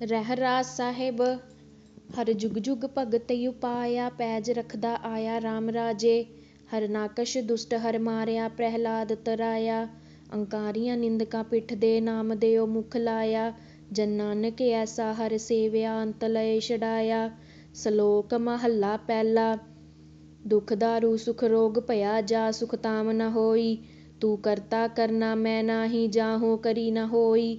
ਰਹਿ ਰਾਜ ਸਾਹਿਬ, ਹਰ ਜੁਗ ਜੁਗ ਭਗਤ ਉਪਾਇਆ ਪੈਜ ਰਖਦਾ ਆਇਆ RAM ਰਾਜੇ, ਹਰ ਨਾਕਸ਼ ਦੁਸ਼ਟ ਹਰ ਮਾਰਿਆ, ਪ੍ਰਹਿਲਾਦ ਤਰਾਇਆ, ਅੰਕਾਰੀਆਂ ਨਿੰਦਕਾਂ ਪਿੱਠ ਦੇ ਨਾਮ ਦਿਓ ਮੁਖ ਲਾਇਆ, ਜਨ ਨਾਨਕ ਐਸਾ ਹਰ ਸੇਵਿਆ ਅੰਤ ਲਏ ਛਡਾਇਆ, ਸ਼ਲੋਕ ਮਹੱਲਾ ਪਹਿਲਾ, ਦੁਖ ਦਾਰੂ ਸੁਖ ਰੋਗ ਭਇਆ ਜਾ ਸੁਖ ਤਾਮ ਨ ਹੋਈ, ਤੂੰ ਕਰਤਾ ਕਰਨਾ ਮੈਂ ਨਾਹੀ, ਜਾਹੋ ਕਰੀ ਨ ਹੋਈ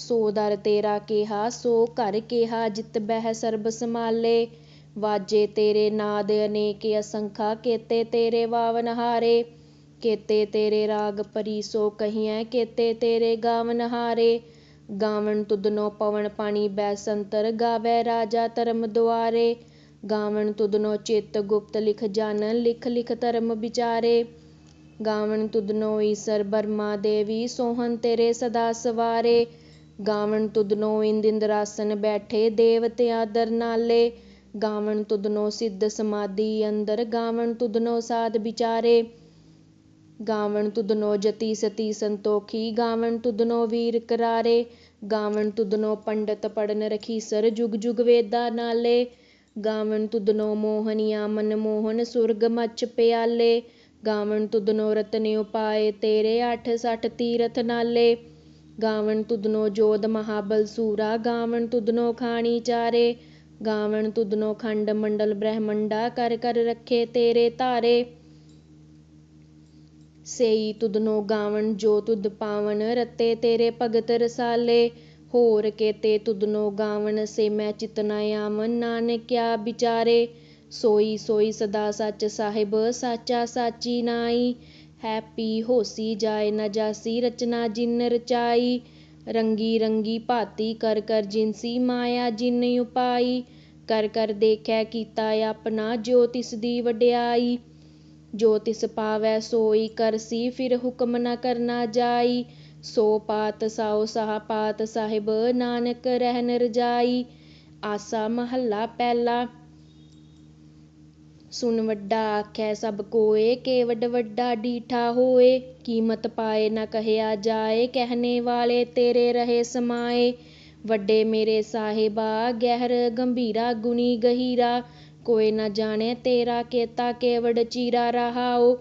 ਸੋ ਦਰ ਤੇਰਾ ਕਿਹਾ, ਸੋ ਘਰ ਕਿਹਾ, ਜਿਤ ਬਹਿ ਸਰਬ ਸਮਾਲੇ ਵਾਜੇ ਤੇਰੇ ਨਾਦ ਅਨੇਕ ਅਸੰਖਾ, ਕੇਤੇ ਤੇਰੇ ਵਾਵਨ ਹਾਰੇ। ਕੇਤੇ ਤੇਰੇ ਰਾਗ ਪਰੀ ਸੋ ਕਹੀਐ, ਕੇਤੇ ਤੇਰੇ ਗਾਵਨ ਹਾਰੇ। ਗਾਵਣ ਤੁਧਨੋ ਪਵਨ ਪਾਣੀ ਬੈਸੰਤਰ ਗਾਵੇ ਰਾਜਾ ਧਰਮ ਦੁਆਰੇ। ਗਾਵਣ ਤੁਧਨੋ ਚਿਤ ਗੁਪਤ ਲਿਖ ਜਨ, ਲਿਖ ਲਿਖ ਧਰਮ ਵਿਚਾਰੇ। ਗਾਵਣ ਤੁਧਨੋ ਈਸਰ ਬਰਮਾ ਦੇਵੀ ਸੋਹਨ ਤੇਰੇ ਸਦਾ ਸਵਾਰੇ। ਗਾਵਣ ਤੁਧਨੋ ਇੰਦ ਇੰਦਰਾਸਨ ਬੈਠੇ ਦੇਵਤਿਆਂ ਦਰ ਗਾਵਣ ਤੁਧਨੋ ਸਿੱਧ ਸਮਾਧੀ ਅੰਦਰ, ਗਾਵਣ ਤੁਧਨੋ ਸਾਧ ਵਿਚਾਰੇ। ਗਾਵਣ ਤੁਧਨੋ ਜਤੀ ਸਤੀ ਸੰਤੋਖੀ, ਗਾਵਣ ਤੁਧਨੋ ਵੀਰ ਕਰਾਰੇ। ਗਾਵਣ ਤੁਧਨੋ ਪੰਡਤ ਪੜਨ ਰਖੀਸਰ ਜੁਗ ਜੁਗ ਵੇਦਾ ਨਾਲੇ। ਗਾਵਣ ਤੁਧਨੋ ਮੋਹਨੀਆ ਮਨ ਮੋਹਨ ਸੁਰਗ ਮਚ ਪਿਆਲੇ। ਗਾਵਣ ਤੁਧਨੋ ਰਤਨ ਉਪਾਏ ਤੇਰੇ ਅੱਠ ਸੱਠ ਤੀਰਥ ਨਾਲੇ। ਗਾਵਣ ਤੁਧਨੋ ਜੋਧ ਮਹਾਬਲ ਸੂਰਾ, ਗਾਵਣ ਤੁਧਨੋ ਖਾਣੀ ਚਾਰੇ, ਗਾਵਣ ਤੁਧਨੋ ਖੰਡ ਮੰਡਲ ਬ੍ਰਹਮੰਡਾ, ਕਰ ਕਰ ਰੱਖੇ ਤੇਰੇ ਧਾਰੇ। ਸੇਈ ਤੁਧਨੋ ਗਾਵਣ ਜੋ ਤੁਧ ਪਾਵਨ, ਰਤੇ ਤੇਰੇ ਭਗਤ ਰਸਾਲੇ। ਹੋਰ ਕੇਤੇ ਤੁਧਨੋ ਗਾਵਣ ਸੇ ਮੈਂ ਚਿਤਨਾ ਆਵਨ ਨਾਨਕਿਆ ਵਿਚਾਰੇ। ਸੋਈ ਸੋਈ ਸਦਾ ਸੱਚ ਸਾਹਿਬ, ਸਾਚਾ ਸਾਚੀ ਨਾਈ। ਹੈਪੀ ਹੋਸੀ ਜਾਏ ਨ ਜਾਸੀ ਰਚਨਾ ਜਿਨ ਰਚਾਈ ਰੰਗੀ ਰੰਗੀ ਭਾਤੀ ਕਰ ਕਰ ਜਿਨਸੀ ਮਾਇਆ ਜਿਨ ਉਪਾਈ ਕਰ ਕਰ ਦੇਖੈ ਕੀਤਾ ਆਪਣਾ ਜੋ ਤਿਸ ਦੀ ਵਡਿਆਈ ਜੋ ਤਿਸ ਪਾਵੈ ਸੋਈ ਕਰਸੀ ਫਿਰ ਹੁਕਮ ਨ ਕਰਨਾ ਜਾਈ ਸੋ ਪਾਤ ਸਾਉ ਸਾਹ ਪਾਤ ਸਾਹਿਬ ਨਾਨਕ ਰਹਿਨ ਰਜਾਈ ਆਸਾ ਮਹੱਲਾ ਪਹਿਲਾ ਸੁਣ ਵੱਡਾ ਆਖੈ ਸਭ ਕੋਏ, ਕੇ ਵੱਡ ਵੱਡਾ ਡੀਠਾ ਹੋਏ। ਕੀਮਤ ਪਾਏ ਨਾ ਕਹਿਆ ਜਾਏ, ਕਹਿਣੇ ਵਾਲੇ ਤੇਰੇ ਰਹੇ ਸਮਾਏ। ਵੱਡੇ ਮੇਰੇ ਸਾਹਿਬਾ, ਗਹਿਰ ਗੰਭੀਰਾ, ਗੁਣੀ ਗਹੀਰਾ। ਕੋਈ ਨਾ ਜਾਣੇ ਤੇਰਾ ਕੇਤਾ ਕੇਵੜ ਚੀਰਾ ਰਹਾਓ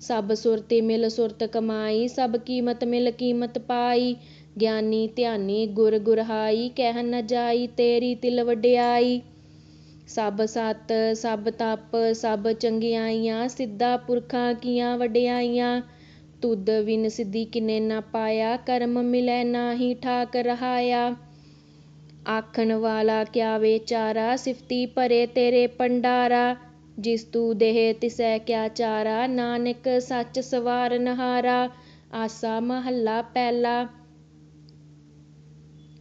ਸਭ ਸੁਰਤੀ ਮਿਲ ਸੁਰਤ ਕਮਾਈ, ਸਭ ਕੀਮਤ ਮਿਲ ਕੀਮਤ ਪਾਈ। ਗਿਆਨੀ ਧਿਆਨੀ ਗੁਰ ਗੁਰਹਾਈ, ਕਹਿ ਨ ਜਾਈ ਤੇਰੀ ਤਿਲ ਵਡਿਆਈ। ਸਭ ਸਤ, ਸਭ ਤਪ, ਸਭ ਚੰਗਿਆਈਆਂ, ਸਿੱਧਾ ਪੁਰਖਾਂ ਕੀਆਂ ਵਡਿਆਈਆਂ। ਤੁਧ ਵਿਨ ਸਿੱਧੀ ਕਿਨੇ ਨਾ ਪਾਇਆ, ਕਰਮ ਮਿਲੈ ਨਾਹੀ ਠਾਕ ਰਹਾਇਆ। ਆਖਣ ਵਾਲਾ ਕਿਆ ਵਿਚਾਰਾ, ਸਿਫਤੀ ਭਰੇ ਤੇਰੇ ਪੰਡਾਰਾ ਜਿਸ ਤੂ ਦੇਹ ਤਿਸੈ ਕਿਆ ਚਾਰਾ, ਨਾਨਕ ਸੱਚ ਸਵਾਰਨ ਹਾਰਾ। ਆਸਾ ਮਹੱਲਾ ਪਹਿਲਾ।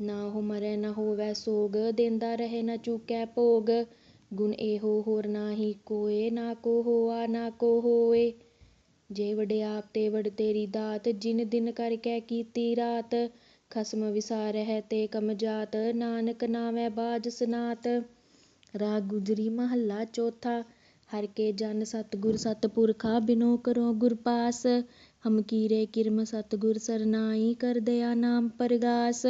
ਨਾ ਹੋ ਮਰੈ ਨਾ ਹੋਵੈ ਸੋਗ, ਦੇਂਦਾ ਰਹੇ ਨਾ ਚੂਕੈ ਭੋਗ। ਗੁਣ ਇਹੋ ਹੋਰ ਨਾਹੀ ਕੋਏ, ਨਾ ਕੋ ਹੋਆ, ਨਾ ਕੋ ਹੋਏ। ਜੇ ਵਡਿਆਪ ਤੇ ਵਡ ਤੇਰੀ ਦਾਤ, ਜਿਨ ਦਿਨ ਕਰਕੇ ਕੀਤੀ ਰਾਤ। ਖਸਮ ਵਿਸਾਰਹਿ ਤੇ ਕਮ ਜਾਤ, ਨਾਨਕ ਨਾਮੈ ਬਾਜ ਸਨਾਤ। ਰਾਗ ਗੁਜਰੀ ਮਹੱਲਾ ਚੌਥਾ, ਹਰ ਕੇ ਜਨ ਸਤਿਗੁਰ ਸਤਿਪੁਰਖਾ, ਬਿਨੋ ਕਰੋ ਗੁਰ ਪਾਸ। ਹਮ ਕੀਰੇ ਕਿਰਮ ਸਤਿਗੁਰ ਸਰਨਾਈ, ਕਰ ਦਇਆ ਨਾਮ ਪਰਗਾਸ।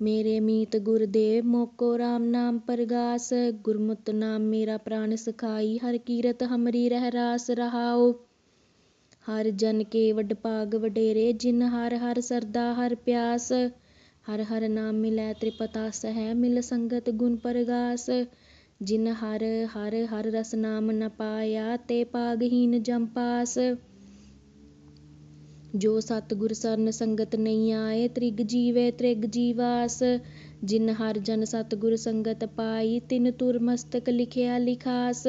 ਮੇਰੇ ਮੀਤ ਗੁਰਦੇਵ, ਮੋਕੋ RAM ਨਾਮ ਪਰਗਾਸ, ਗੁਰਮੁਤ ਨਾਮ ਮੇਰਾ ਪ੍ਰਾਨ ਸਖਾਈ, ਹਰ ਕੀਰਤ ਹਮਰੀ ਰਹਿ ਰਾਸ ਰਹਾਓ ਹਰ ਜਨ ਕੇ ਵਡ ਭਾਗ ਵਡੇਰੇ, ਜਿਨ ਹਰ ਹਰ ਸਰਦਾ ਹਰ ਪਿਆਸ। ਹਰ ਹਰ ਨਾਮ ਮਿਲੈ ਤ੍ਰਿਪਤਾ ਸਹਿ, ਮਿਲ ਸੰਗਤ ਗੁਣ ਪਰਗਾਸ। ਜਿਨ ਹਰ ਹਰ ਹਰ ਰਸ ਨਾਮ ਨ ਪਾਇਆ, ਤੇ ਪਾਗਹੀਨ ਜਮ ਪਾਸ। ਜੋ ਸਤਿਗੁਰ ਸਰਨ ਸੰਗਤ ਨਹੀਂ ਆਏ, ਤ੍ਰਿਗ ਜੀਵੇ, ਤ੍ਰਿਗ ਜੀਵਾਸ। ਜਿਨ ਹਰ ਜਨ ਸਤਿਗੁਰ ਸੰਗਤ ਪਾਈ, ਤਿਨ ਤੁਰ ਮਸਤਕ ਲਿਖਿਆ ਲਿਖਾਸ।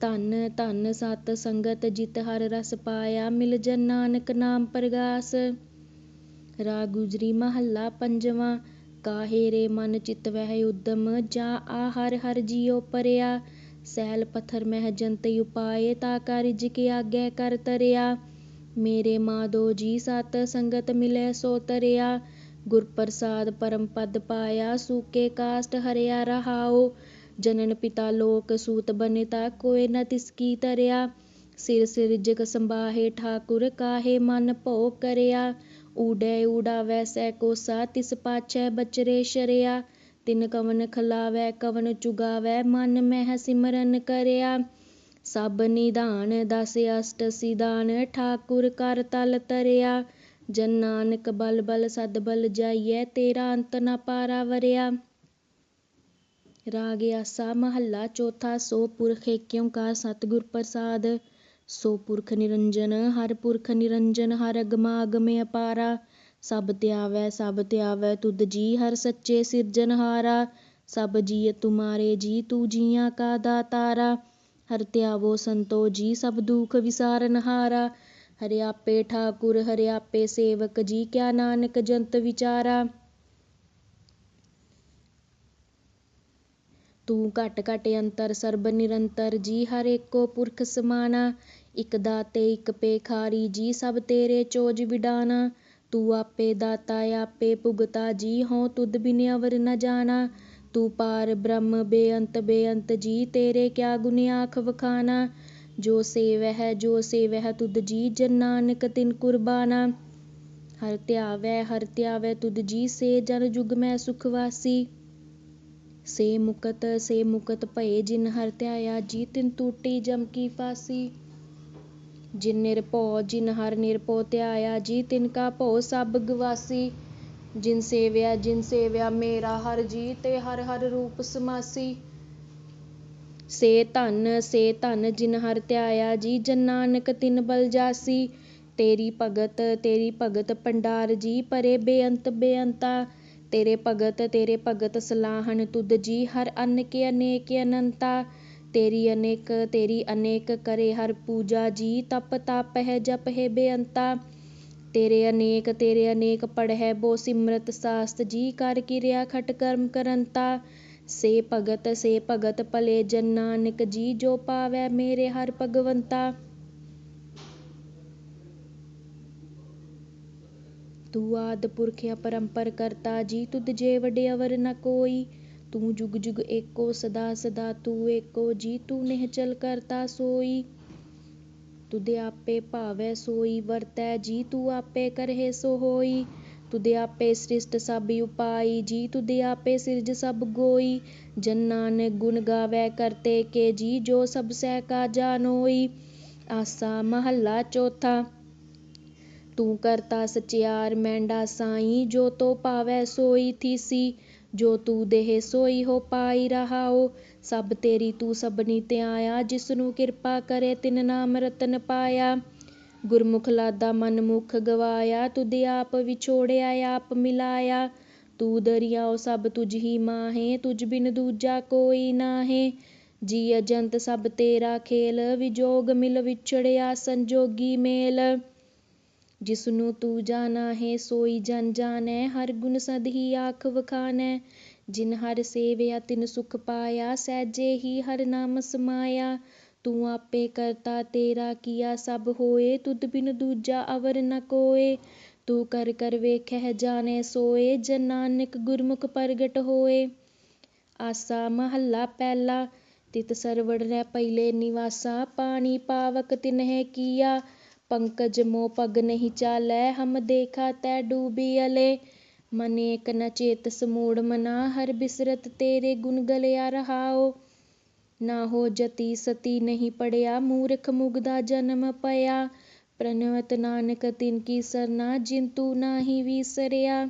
ਧਨ ਧਨ ਸਤ ਸੰਗਤ ਜਿਤ ਹਰ ਰਸ ਪਾਇਆ, ਮਿਲ ਜਨ ਨਾਨਕ ਨਾਮ ਪ੍ਰਗਾਸ। ਰਾ ਗੁਜਰੀ ਮਹੱਲਾ ਪੰਜਵਾਂ, ਕਾਹੇ ਰੇ ਮਨ ਚਿਤ ਵਹਿ ਉਦਮ, ਜਾ ਆ ਹਰ ਹਰ ਜੀਉ ਪਰਿਆ। ਸੈਲ ਪਥਰ ਮਹਿ ਜੰਤ ਉਪਾਏ, ਤਾ ਕਾਰਿਜ ਕੇ ਆਗੇ ਕਰ ਤਰਿਆ। ਮੇਰੇ ਮਾਧੋ ਜੀ ਸਤ ਸੰਗਤ ਮਿਲੈ ਸੋ ਤਰਿਆ ਗੁਰ ਪ੍ਰਸਾਦ ਪਰਮ ਪਦ ਪਾਇਆ, ਸੂਕੇ ਕਾਸਟ ਹਰਿਆ ਰਹਾਓ ਜਨਨ ਪਿਤਾ ਲੋਕ ਸੂਤ ਬਨਿਤਾ, ਕੋਇ ਨ ਤਿਸ ਕੀ ਤਰਿਆ, ਸਿਰ ਸਿਰ ਜਗ ਸੰਭਾਹੇ ਠਾਕੁਰ ਕਾਹੇ ਮਨ ਭਉ ਕਰਿਆ ਊਡੈ ਊੜਾ ਵੈਸੈ ਕੋਸਾ, ਤਿਸ ਪਾਛੈ ਬਚਰੇ ਸ਼ਰਿਆ, ਤਿਨ ਕਵਨ ਖਲਾਵੈ, ਕਵਨ ਚੁਗਾਵੈ, ਮਨ ਮਹਿ ਸਿਮਰਨ ਕਰਿਆ। ਸਭ ਨਿਧਾਨ ਦਸ ਅਸ਼ਟ ਸਿਧਾਨ, ਠਾਕੁਰ ਕਰ ਤਲ ਤਰਿਆ। ਜਨ ਨਾਨਕ ਬਲ ਬਲ ਸਦ ਬਲ ਜਾਈਐ, ਤੇਰਾ ਅੰਤ ਨ ਪਾਰਾ ਵਰਿਆ। ਰਾਗ ਆਸਾ ਮਹੱਲਾ ਚੌਥਾ, ਸੋ ਪੁਰਖ ਏਕ ਓੰਕਾਰ ਸਤਿਗੁਰ ਪ੍ਰਸਾਦ। ਸੋ ਪੁਰਖ ਨਿਰੰਜਨ, ਹਰ ਪੁਰਖ ਨਿਰੰਜਨ, ਹਰ ਅਗਮਾ ਅਗਮੇ ਅਪਾਰਾ। ਸਭ ਧਿਆਵੈ ਸਭ ਧਿਆਵੈ ਤੁਧ ਜੀ, ਹਰ ਸੱਚੇ ਸਿਰਜਨਹਾਰਾ ਸਭ ਜੀਅ ਤੁਮਾਰੇ ਜੀ, ਤੂ ਜੀਆਂ ਕਾ ਦਾਤਾਰਾ। ਹਰ ਧਿਆਵੋ ਸੰਤੋ, ਜੀ ਸਭ ਦੁਖ ਵਿਸਾਰਨਹਾਰਾ ਹਰਿ। ਆਪੇ ਠਾਕੁਰ, ਹਰਿ ਆਪੇ ਸੇਵਕ, ਜੀ ਕਿਆ ਨਾਨਕ ਜੰਤ ਵਿਚਾਰਾ। ਤੂੰ ਘਟ ਘਟ ਅੰਤਰ, ਸਰਬ ਨਿਰੰਤਰ, ਜੀ ਹਰ ਏਕੋ ਪੁਰਖ ਸਮਾਨਾ। ਇਕ ਦਾਤੇ, ਇਕ ਪੇਖਾਰੀ, ਜੀ ਸਭ ਤੇਰੇ ਚੋਜ ਵਿਡਾਨਾ। ਤੂੰ ਆਪੇ ਦਾਤਾ, ਆਪੇ ਭੁਗਤਾ, ਜੀ ਹੋ ਤੁਧ ਬਿਨ ਅਵਰ ਨ ਜਾਣਾ। ਤੂੰ ਪਾਰ ਬ੍ਰਹਮ ਬੇਅੰਤ ਬੇਅੰਤ ਜੀ, ਤੇਰੇ ਕਿਆ ਗੁਣ ਆਖ ਵਖਾਨਾ? ਜੋ ਸੇਵਹਿ ਜੋ ਸੇਵਹਿ ਤੁਧ ਜੀ, ਜਨ ਨਾਨਕ ਤਿਨ ਕੁਰਬਾਨਾ। ਹਰ ਧਿਆਵੈ ਹਰ ਧਿਆਵੈ ਤੁਧ ਜੀ, ਸੇ ਜਨ ਜੁਗ ਮੈਂ ਸੁਖ ਵਾਸੀ। ਸੇ ਮੁਕਤ ਸੇ ਮੁਕਤ ਭਏ ਜਿਨ ਹਰ ਧਿਆਇਆ, ਜੀ ਤਿਨ ਟੂਟੀ ਜਮ ਕੀ ਫਾਸੀ। ਜਿਨ ਨਿਰਭਉ, ਜਿਨ ਹਰ ਨਿਰਭਉ ਧਿਆਇਆ, ਜੀ ਤਿਨ ਕਾ ਭਉ ਸਭ ਗਵਾਸੀ। ਜਿਨ ਸੇਵਿਆ ਜਿਨ ਸੇਵਿਆ ਮੇਰਾ ਹਰ ਜੀ ਤੇ ਹਰ ਹਰ ਰੂਪ ਸਮਾਸੀ। ਸੇ ਧਨ ਸੇ ਧਨ ਜਿਨ ਹਰ ਧਿਆਇਆ, ਜੀ ਜਨ ਨਾਨਕ ਤਿਨ ਬਲ ਜਾਸੀ। ਤੇਰੀ ਭਗਤ ਤੇਰੀ ਭਗਤ ਪੰਡਾਰ ਜੀ ਪਰੇ ਬੇਅੰਤ ਬੇਅੰਤਾ। ਤੇਰੇ ਭਗਤ ਤੇਰੇ ਭਗਤ ਸਲਾਹਨ ਤੁਧ ਜੀ, ਹਰ ਅਨ ਕੇ ਅਨੇਕ ਅਨੰਤਾ। ਤੇਰੀ ਅਨੇਕ ਤੇਰੀ ਅਨੇਕ ਕਰੇ ਹਰ ਪੂਜਾ, ਜੀ ਤਪ ਤਪ ਹੈ ਜਪ ਹੈ ਬੇਅੰਤਾ। ਤੇਰੇ ਅਨੇਕ ਤੇਰੇ ਅਨੇਕ ਪੜ੍ਹੈ ਬੋ ਸਿਮਰਤ ਸਾਸਤ, ਜੀ ਕਰ ਕਿਰਿਆ ਖਟ ਕਰਮ ਕਰੰਤਾ ਸੇ ਭਗਤ ਸੇ ਭਗਤ ਭਲੇ ਜਨ ਨਾਨਕ, ਜੀ ਜੋ ਪਾਵੈ ਮੇਰੇ ਹਰ ਭਗਵੰਤਾ। ਤੂੰ ਆਦ ਪੁਰਖ ਅਪਰੰਪਰ ਕਰਤਾ, ਜੀ ਤੁਧ ਜੇ ਵਡੇ ਅਵਰ ਨ ਕੋਈ। ਤੂੰ ਜੁਗ ਜੁਗ ਏਕੋ, ਸਦਾ ਸਦਾ ਤੂੰ ਏਕੋ, ਜੀ ਤੂੰ ਨਿਹਚਲ ਕਰਤਾ ਸੋਈ। ਤੁਦੇ ਆਪੇ ਭਾਵੈ ਸੋਈ, ਵਰਤੈ ਜੀ ਤੂੰ ਆਪੇ ਕਰਹਿ ਸੋ ਹੋਈ। ਤੁਦੇ ਆਪੇ ਸ੍ਰਿਸ਼ਟ ਸਭ ਉਪਾਈ, ਜੀ ਤੁਦੇ ਆਪੇ ਸਿਰਜ ਸਭ ਗੋਈ। ਜਨ ਨਾਨਕ ਗੁਣ ਗਾਵੈ ਕਰਤੇ ਕੇ ਜੀ, ਜੋ ਸਭ ਸਹਿ ਕਾ ਜਾਨੋਈ ਆਸਾ ਮਹੱਲਾ ਚੌਥਾ, ਤੂੰ ਕਰਤਾ ਸਚਿਆਰ ਮੈਂਡਾ ਸਾਈ, ਜੋ ਤੋ ਭਾਵੈ ਸੋਈ ਥੀਸੀ। ਜੋ ਤੂੰ ਦੇਹ ਸੋਈ ਹੋ ਪਾਈ ਰਹਾਓ ਸਭ ਤੇਰੀ ਤੂੰ ਸਭਨੀ ਧਿਆਇਆ ਜਿਸ ਨੂੰ ਕਿਰਪਾ ਕਰੇ ਤਿਨ ਨਾਮ ਰਤਨ ਪਾਇਆ। ਗੁਰਮੁਖ ਲਾਦਾ ਮਨ ਮੁਖ ਗਵਾਇਆ, ਤੁਧ ਆਪ ਵਿਛੋੜਿਆ, ਆਪ ਮਿਲਾਇਆ। ਤੂੰ ਦਰਿਆਓ ਸਭ ਤੁਝ ਹੀ ਮਾਹੇ, ਤੁਝ ਬਿਨ ਦੂਜਾ ਕੋਈ ਨਾਹੇ। ਜੀ ਅਜੰਤ ਸਭ ਤੇਰਾ ਖੇਲ, ਵਿਜੋਗ ਮਿਲ ਵਿਛੜਿਆ ਸੰਜੋਗੀ ਮੇਲ। ਜਿਸਨੂੰ ਤੂੰ ਜਾਣਾ ਹੈ ਸੋਈ ਜਨ ਜਾਣੈ, ਹਰ ਗੁਣ ਸਦ ਹੀ ਆਖ ਵਖਾਨੈ। ਜਿਨ ਹਰ ਸੇਵਿਆ ਤਿਨ ਸੁਖ ਪਾਇਆ ਸਹਿਜੇ ਹੀ ਹਰ ਨਾਮ ਸਮਾਇਆ। ਤੂੰ ਆਪੇ ਕਰਤਾ ਤੇਰਾ ਕੀਆ ਸਭ ਹੋਏ, ਤੁਧ ਬਿਨ ਦੂਜਾ ਅਵਰ ਨ ਕੋਏ। ਤੂੰ ਕਰ ਕਰ ਵੇਖਹਿ ਜਾਣੈ ਸੋਏ, ਜਨ ਨਾਨਕ ਗੁਰਮੁਖ ਪ੍ਰਗਟ ਹੋਏ। ਆਸਾ ਮਹੱਲਾ ਪਹਿਲਾ, ਤਿਤ ਸਰਵੜ ਰਹਿ ਪਹਿਲੇ ਨਿਵਾਸਾ। ਪਾਣੀ ਪਾਵਕ ਤਿਨਹਿ ਕੀਆ, ਪੰਕਜ ਮੋ ਪਗ ਨਹੀਂ ਚਾਲੈ, ਹਮ ਦੇਖਾ ਤੈ ਡੂਬੀ ਅਲੇ। ਮਨੇਕ ਨ ਚੇਤ ਸਮੂੜ ਮਨਾ, ਹਰ ਬਿਸਰਤ ਤੇਰੇ ਗੁਣ ਗਲਿਆ ਰਹਾਓ ਨਾ ਹੋ ਜਤੀ ਸਤੀ ਨਹੀਂ ਪੜਿਆ, ਮੂਰਖ ਮੁਗਦਾ ਜਨਮ ਪਿਆ ਪ੍ਰਣਵਤ ਨਾਨਕ ਤਿਨ ਕੀ ਸਰਨਾ, ਜਿਨ ਨਾਹੀ ਵਿਸਰਿਆ।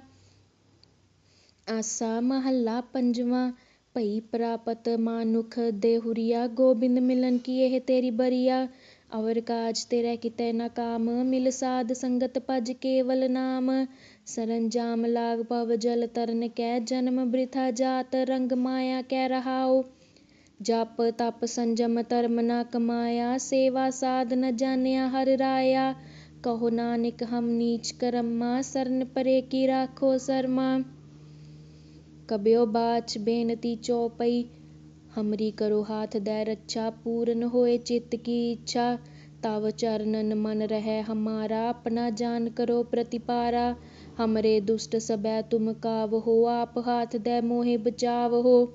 ਆਸਾ ਮਹੱਲਾ ਪੰਜਵਾਂ, ਭਈ ਪ੍ਰਾਪਤ ਮਾਨੁਖ ਦੇਹੁਰੀਆ, ਗੋਬਿੰਦ ਮਿਲਨ ਕੀ ਇਹ ਤੇਰੀ ਬਰੀਆ। ਅਵਰ ਕਾਜ ਤੇਰਾ ਕਿਤੇ ਨਾ ਕਾਮ, ਮਿਲ ਸਾਧ ਸੰਗਤ ਭਜ ਕੇਵਲ ਨਾਮ। ਸਰੰਜਾਮ ਲਾਗ ਪਵ ਜਲ ਤਰਨ ਕੈ ਜਨਮ ਬ੍ਰਿਥਾ ਜਾਤ ਰੰਗ ਮਾਇਆ ਕੈ ਰਹਾਉ ਜਪ ਤਪ ਸੰਜਮ ਧਰਮ ਨਾ ਕਮਾਇਆ ਸੇਵਾ ਸਾਧ ਨ ਜਾਣਿਆ ਹਰ ਰਾਇਆ ਕਹੋ ਨਾਨਕ ਹਮ ਨੀਚ ਕਰਮਾ ਸਰਨ ਪਰੇ ਕੀ ਰਾਖੋ ਸਰਮਾ ਕਬਿਓ ਬਾਚ ਬੇਨਤੀ ਚੌਪਈ ਹਮਰੀ ਕਰੋ ਹਾਥ ਦੈ ਰੱਛਾ ਪੂਰਨ ਹੋਏ ਚਿੱਤ ਕੀ ਇੱਛਾ ਤਵ ਚਰਨਨ ਮਨ ਰਹਿ ਹਮਾਰਾ ਆਪਣਾ ਜਾਨ ਕਰੋ ਪ੍ਰਤਿਪਾਰਾ ਹਮਰੇ ਦੁਸ਼ਟ ਸਬੈ ਤੁਮ ਕਾਵ ਹੋ ਆਪ ਹਾਥ ਦੈ ਮੋਹਿ ਬਚਾਵ ਹੋ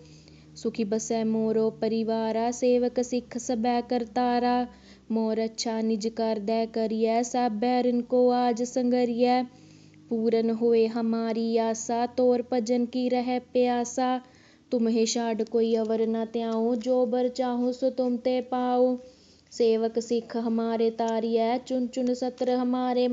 ਸੁਖੀ ਬਸੈ ਮੋਰੋ ਪਰਿਵਾਰਾ ਸੇਵਕ ਸਿੱਖ ਸਬੈ ਕਰਤਾਰਾ ਮੋਰ ਅੱਛਾ ਨਿਜ ਕਰਦੈ ਕਰੀਐ ਸਭੈ ਰਿਨ ਕੋ ਆਜ ਸੰਗਰੀਐ ਪੂਰਨ ਹੋਏ ਹਮਾਰੀ ਆਸਾ ਤੋਰ ਭਜਨ ਕੀ ਰਹਿ ਪਿਆਸਾ ਤੁਮਹਿ ਛਾੜ ਕੋਈ ਅਵਰ ਨ ਤਿਆਉ ਜੋ ਬਰ ਚਾਹੂ ਸੋ ਤੁਮ ਤੇ ਪਾਉ ਸੇਵਕ ਸਿੱਖ ਹਮਾਰੇ ਤਾਰੀਐ ਚੁਨ ਚੁਨ ਸਤਰ ਹਮਾਰੇ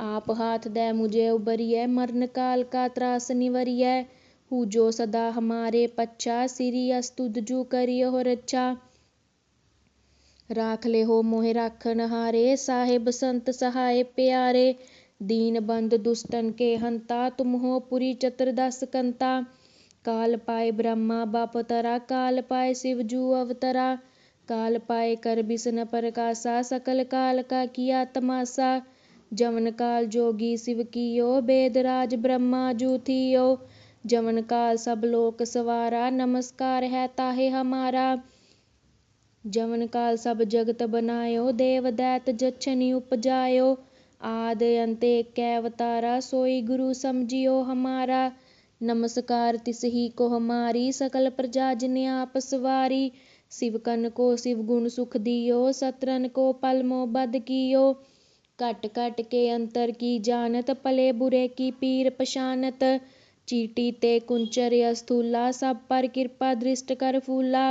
ਮਾਰੀਐ ਆਪ ਹਾਥ ਦੈ ਮੁਝੇ ਉਬਰੀਐ ਮਰਨ ਕਾਲ ਕਾ ਤਰਾਸ ਨਿਵਰੀਐ ਹੂ ਜੋ ਸਦਾ ਹਮਾਰੇ ਪੱਛਾ ਸਿਰੀ ਅਸਤੁਦ ਜੂ ਕਰਿਓ ਰੱਛਾ ਰਾਖ ਲੈ ਹੋ ਮੋਹਿ ਰਾਖਨ ਹਾਰੇ ਸਾਹਿਬ ਸੰਤ ਸਹਾਏ ਪਿਆਰੇ ਦੀਨ ਬੰਦ ਦੁਸਤਨ ਕੇ ਹੰਤਾ ਤੁਮ ਹੋ ਪੁਰੀ ਚਤੁਰਦਸ ਕੰਤਾ ਕਾਲ ਪਾਏ ਬ੍ਰਹਮਾ ਬਾਪ ਤਰਾ ਕਾਲ ਪਾਏ शिव जू अवतरा काल पाए कर बिसन प्रकाशा सकल काल का किया तमाशा ਜਵਨ ਕਾਲ ਜੋਗੀ ਸਿਵ ਕੀਓ ਬੇਦ ਰਾਜ ਬ੍ਰਹਮਾ ਜੂ ਥੀਓ ਜਵਨ ਕਾਲ ਸਭ ਲੋਕ ਸਵਾਰਾ, ਨਮਸਕਾਰ ਹੈ ਤਾਹੇ ਹਮਾਰਾ। ਜਵਨ ਕਾਲ ਸਭ ਜਗਤ ਬਨਾਇਓ, ਦੇਵ ਦੈਤ ਜਛਨਿ ਉਪਜਾਇਓ। ਆਦਿ ਅੰਤ ਏਕ ਅਵਤਾਰਾ ਸੋਈ ਗੁਰੂ ਸਮਝਿਓ ਹਮਾਰਾ। ਨਮਸਕਾਰ ਤਿਸ ਹੀ ਕੋ ਹਮਾਰੀ, ਸਕਲ ਪ੍ਰਜਾ ਜਿਨ ਆਪ ਸਵਾਰੀ। ਸਿਵ ਕਨ ਕੋ ਸਿਵ ਗੁਣ ਸੁਖ ਦਿਓ, ਸਤਰਨ ਕੋ ਪਲ ਮੋ ਬਦ ਕੀਓ। घट घट के अंतर की जानत, पले बुरे की पीर पशानत चीटी ते कुंचर अस्थूला, सब पर कृपा दृष्ट कर फूला।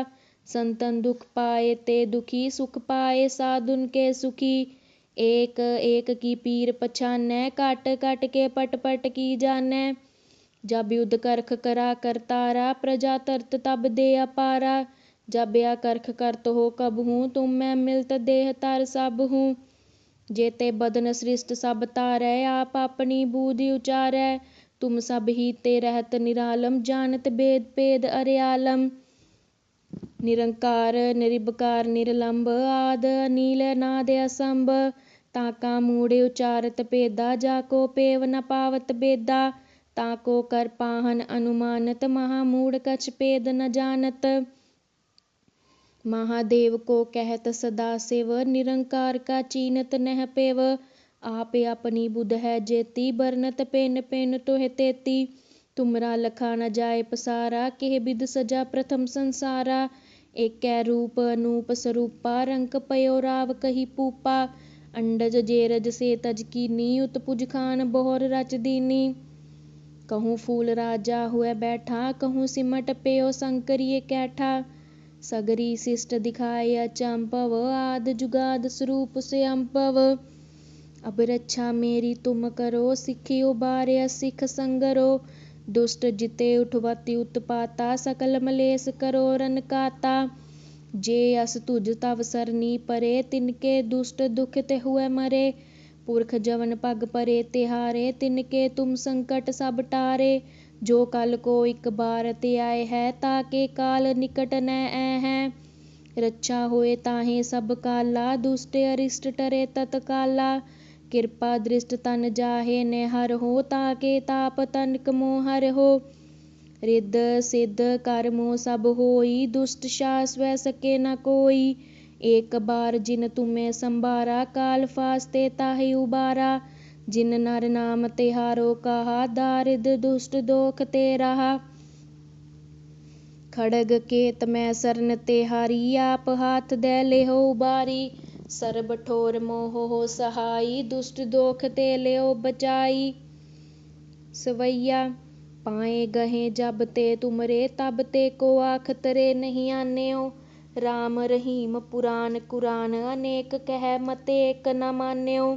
संतन दुख पाए ते दुखी, सुख पाए साधुन के सुखी। एक एक की पीर पछानै कट कट के पट पट की जानै जब युद्ध करख करा कर तारा, प्रजा तरत तब दे अपारा। जब या करख करत हो कब हूँ, तुम मैं मिलत देह तर सब हूँ। जेते बदन सृष्ट सब तारै आप अपनी बूधि उचारै तुम सब ही ते रहत निरालम जानत बेद पेद अरियालम निरंकार निरिबकार निरलंब आद अनील नाद असंभ ताका मूड़े उचारत पेदा जाको पेव न पावत बेदा ताको कर पाहन अनुमानत महामूढ़ कछ पेद न जानत महादेव को कहत सदा शिव निरंकार का चीनत नह पेव। आप अपनी बुध है जेती, बरनत पेन पेन तोह तेती। तुमरा लखा न जाय पसारा, केह बिद सजा प्रथम संसारा। एक रूप अनूप स्वरूपा रंक पयो राव कही पूपा। अंडज जेरज से तज कीनी उत्पुज खान, बोहर रच दीनी। कहूँ फूल राजा हुए बैठा, कहूँ सिमट पेयो संकरिय कैठा। सगरी शिष्ट दिखाए अचंपव आद जुगाद स्वरूप से अम्पव अब रक्षा मेरी तुम करो सिखी उबारे सिख संगरो दुष्ट जिते उठवती उत्पाता सकल मलेस करो रन काता जे अस तुझ तव सरनी परे तिनके दुष्ट दुख ते हुए मरे पुरख जवन पग परे तिहारे तिनके तुम संकट सब टारे ਜੋ ਕਲ ਕੋ ਇਕ ਬਾਰ ਤੇ ਆਏ ਹੈ ਤਾਕੇ ਕਾਲ ਨਿਕਟ ਨੈ ਐ ਹੈ। ਰੱਛਾ ਹੋਏ ਤਾਹਿ ਸਭ ਕਾਲਾ, ਦੁਸ਼ਟ ਅਰਿਸ਼ਟ ਟਰੇ ਤਤਕਾਲਾ ਕਿਰਪਾ ਦ੍ਰਿਸ਼ਟ ਤਨ ਜਾਹੇ ਨਿਹਰ ਹੋ ਤਾਕੇ ਤਾਪ ਤਨਕ ਮੋ ਹਰ ਹੋ। ਰਿੱਧ ਸਿੱਧ ਕਰ ਮੋ ਸਭ ਹੋਈ, ਦੁਸ਼ਟ ਸ਼ਾਸ ਵੈ ਸਕੇ ਨ ਕੋਈ। ਏਕ ਬਾਰ ਜਿਨ ਤੁਮੇ ਸੰਭਾਰਾ, ਕਾਲ ਫਾਸਤੇ ਤਾਹਿ ਉਬਾਰਾ। ਜਿਨ ਨਰ ਨਾਮ ਤਿਹਾਰੋ ਕਹਾ, ਦਾਰਿਦ ਦੁਸ਼ਟ ਦੋਖ ਤੇ ਰਹਾ ਖੜਗ ਕੇਤ ਮੈਂ ਸਰਨ ਤਿਹਾਰੀ, ਆਪ ਹਾਥ ਦੇ ਲਿਓ ਉਬਾਰੀ ਸਰਬ ਠੋਰ ਮੋਹ ਹੋ ਸਹਾਈ, ਦੁਸ਼ਟ ਦੋਖ ਤੇ ਲਿਓ ਬਚਾਈ। ਸਵਈਆ, ਪਾਏ ਗਹੇ ਜਬ ਤੇ ਤੁਮਰੇ, ਤਬ ਤੇ ਕੋ ਆਖ ਤਰੇ ਨਹੀਂ ਆਨਿਓ। RAM ਰਹੀਮ ਪੁਰਾਨ ਕੁਰਾਨ, ਅਨੇਕ ਕਹਿ ਮਤੇ ਏਕ ਨ ਮਾਨਿਓ।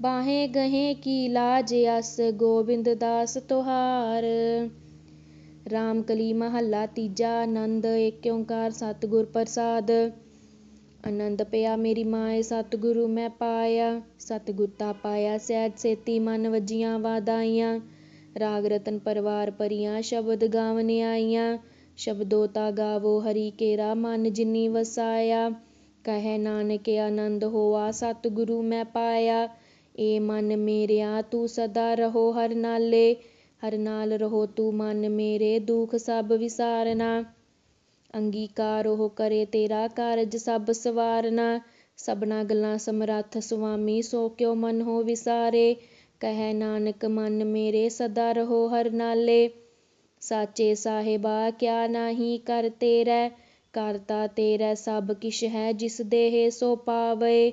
ਬਾਹੇ ਗਹੇ ਕੀ ਲਾਜ ਅਸ, ਗੋਬਿੰਦ ਦਾਸ ਤੁਹਾਰ। ਰਾਮ ਕਲੀ ਮਹੱਲਾ ਤੀਜਾ, ਆਨੰਦ ਏਕ ਓੰਕਾਰ ਸਤਿਗੁਰ ਪ੍ਰਸਾਦ। ਆਨੰਦ ਪਿਆ ਮੇਰੀ ਮਾਏ, ਸਤਿਗੁਰੂ ਮੈਂ ਪਾਇਆ। ਸਤਿਗੁਰ ਤਾ ਪਾਇਆ, ਸਹਿਜ ਸੇਤੀ ਮਨ ਵਜੀਆਂ ਵਾਦਾਈਆਂ ਰਾਗ ਰਤਨ ਪਰਵਾਰ ਪਰੀਆਂ, ਸ਼ਬਦ ਗਾਵਨ ਆਈਆਂ। ਸ਼ਬਦੋ ਤਾ ਗਾਵੋ ਹਰੀ ਕੇਰਾ, ਮਨ ਜਿਨੀ ਵਸਾਇਆ। ਕਹੈ ਨਾਨਕ ਆਨੰਦ ਹੋਆ, ਸਤਿਗੁਰੂ ਮੈਂ ਪਾਇਆ। ਏ ਮਨ ਮੇਰਿਆ, ਤੂੰ ਸਦਾ ਰਹੋ ਹਰ ਨਾਲੇ, ਹਰ ਨਾਲ ਰਹੋ ਤੂੰ ਮਨ ਮੇਰੇ, ਦੁਖ ਸਭ ਵਿਸਾਰਨਾ। ਅੰਗੀਕਾਰ ਉਹ ਕਰੇ ਤੇਰਾ ਕਾਰਜ ਸਭ ਸਵਾਰਨਾ। ਸਭਨਾ ਗੱਲਾਂ ਸਮਰੱਥ ਸੁਆਮੀ, ਸੋ ਕਿਉ ਮਨ ਹੋ ਵਿਸਾਰੇ? ਕਹੈ ਨਾਨਕ, ਮਨ ਮੇਰੇ ਸਦਾ ਰਹੋ ਹਰ ਨਾਲੇ। ਸਾਚੇ ਸਾਹਿਬਾ, ਕਿਆ ਨਾਹੀ ਕਰ ਤੇਰੈ? ਕਰਤਾ ਤੇਰਾ ਸਭ ਕਿਛ ਹੈ ਜਿਸ ਦੇਹ ਸੋ ਪਾਵੇ।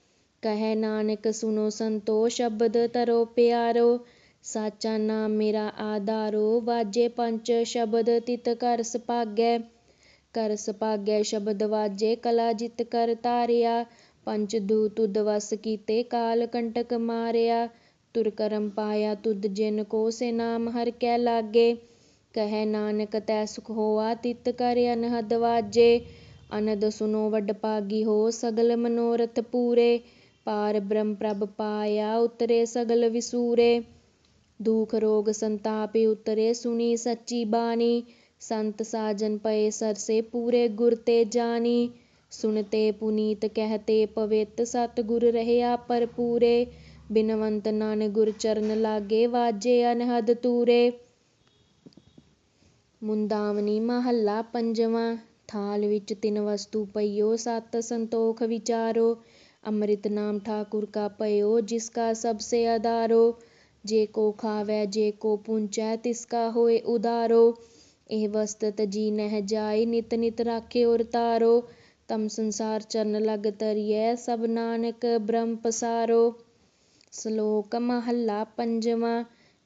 ਕਹੈ ਨਾਨਕ ਸੁਨੋ ਸੰਤੋ ਸ਼ਬਦ ਤਰੋ ਪਿਆਰੋ, ਸਾਚਾ ਨਾਮ ਮੇਰਾ ਆਧਾਰੋ, ਵਾਜੇ ਪੰਚ ਸ਼ਬਦ ਤਿਤ ਕਰ ਸੁਭਾਗੈ ਕਰ ਸੁਭਾਗੈ ਸ਼ਬਦ ਵਾਜੇ, ਕਲਾ ਜਿਤ ਕਰ ਤਾਰਿਆ ਪੰਚ ਦੂਤ ਤੁਧ ਵਸ ਕੀਤੇ, ਕਾਲ ਕੰਟਕ ਮਾਰਿਆ, ਤੁਰ ਕਰਮ ਪਾਇਆ ਤੁਧ ਜਿਨ ਕੋ, ਸੇ ਨਾਮ ਹਰ ਕੈ ਲਾਗੇ, ਕਹੈ ਨਾਨਕ ਤੈ ਸੁਖ ਹੋਆ, ਤਿਤ ਕਰ ਅਨਹਦ ਵਾਜੇ, ਅਨਦ ਸੁਨੋ ਵਡ ਭਾਗੀ ਹੋ, ਸਗਲ ਮਨੋਰਥ ਪੂਰੇ ਪਾਰ ਬ੍ਰਹਮ ਪ੍ਰਭ ਪਾਇਆ, ਉਤਰੇ ਸਗਲ ਵਿਸੂਰੇ। ਦੁਖ ਰੋਗ ਸੰਤਾਪ ਉਤਰੇ, ਸੁਣੀ ਸੱਚੀ ਬਾਣੀ। ਸੰਤ ਸਾਜਨ ਪਏ ਸਰਸੇ, ਪੂਰੇ ਗੁਰ ਤੇ ਜਾਣੀ। ਸੁਨਤੇ ਪੁਨੀਤ ਕਹਤੇ ਪਵਿੱਤ ਸਤ ਗੁਰ ਰਹਿਆ ਪਰਪੂਰੇ ਬਿਨਵੰਤ ਨਾਨ ਗੁਰ ਚਰਨ ਲਾਗੇ, ਵਾਜੇ ਅਨਹਦ ਤੂਰੇ। ਮੁੰਦਾਵਨੀ ਮਹੱਲਾ ਪੰਜਵਾਂ, ਥਾਲ ਵਿੱਚ ਤਿੰਨ ਵਸਤੂ ਪਈਓ, ਸਤ ਸੰਤੋਖ ਵਿਚਾਰੋ। ਅੰਮ੍ਰਿਤ ਨਾਮ ਠਾਕੁਰ ਕਾ ਪਇਓ ਜਿਸ ਕਾ ਸਭ ਸੇ ਆਧਾਰੋ, ਜੇ ਕੋ ਖਾਵੈ, ਜੇ ਕੋ ਪੁੰਚੈ, ਤਿਸ ਕਾ ਹੋਏ ਉਦਾਰੋ ਇਹ ਵਸਤਤ ਜੀ ਨਹਿ ਜਾਏ, ਨਿਤ ਨਿਤ ਰਾਖੇ ਔਰ ਤਾਰੋ। ਤਮ ਸੰਸਾਰ ਚਰਨ ਲਗ ਤਰੀਐ, ਸਭ ਨਾਨਕ ਬ੍ਰਹਮ ਪਸਾਰੋ। ਸ਼ਲੋਕ ਮਹੱਲਾ ਪੰਜਵਾਂ,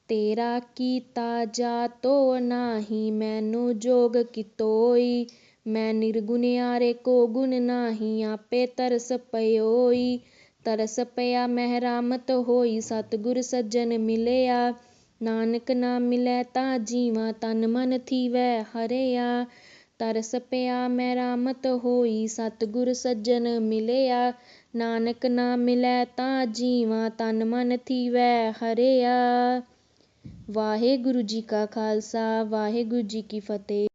ਤੇਰਾ ਕੀਤਾ ਜਾਤੋ, ਨਾਹੀ ਮੈਨੂੰ ਜੋਗ ਕਿਤੋਈ। ਮੈਂ ਨਿਰਗੁਣਿਆਰੇ ਕੋ ਗੁਣ ਨਾਹੀ, ਆਪੇ ਤਰਸ ਪਇਓਈ। ਤਰਸ ਪਿਆ ਮਹਿ ਰਾਮਤ ਹੋਈ, ਸਤਿਗੁਰ ਸੱਜਣ ਮਿਲਿਆ। ਨਾਨਕ ਨਾ ਮਿਲੈ ਤਾਂ ਜੀਵਾ, ਤਨ ਮਨ ਥੀਵੈ ਹਰਿਆ। ਤਰਸ ਪਿਆ ਮੈ ਰਾਮਤ ਹੋਈ, ਸਤਿਗੁਰ ਸੱਜਣ ਮਿਲਿਆ। ਨਾਨਕ ਨਾ ਮਿਲੈ ਤਾ ਜੀਵਾ, ਤਨ ਮਨ ਥੀਵੈ ਹਰਿਆ। ਵਾਹਿਗੁਰੂ ਜੀ ਕਾ ਖਾਲਸਾ, ਵਾਹਿਗੁਰੂ ਜੀ ਕੀ ਫਤਿਹ।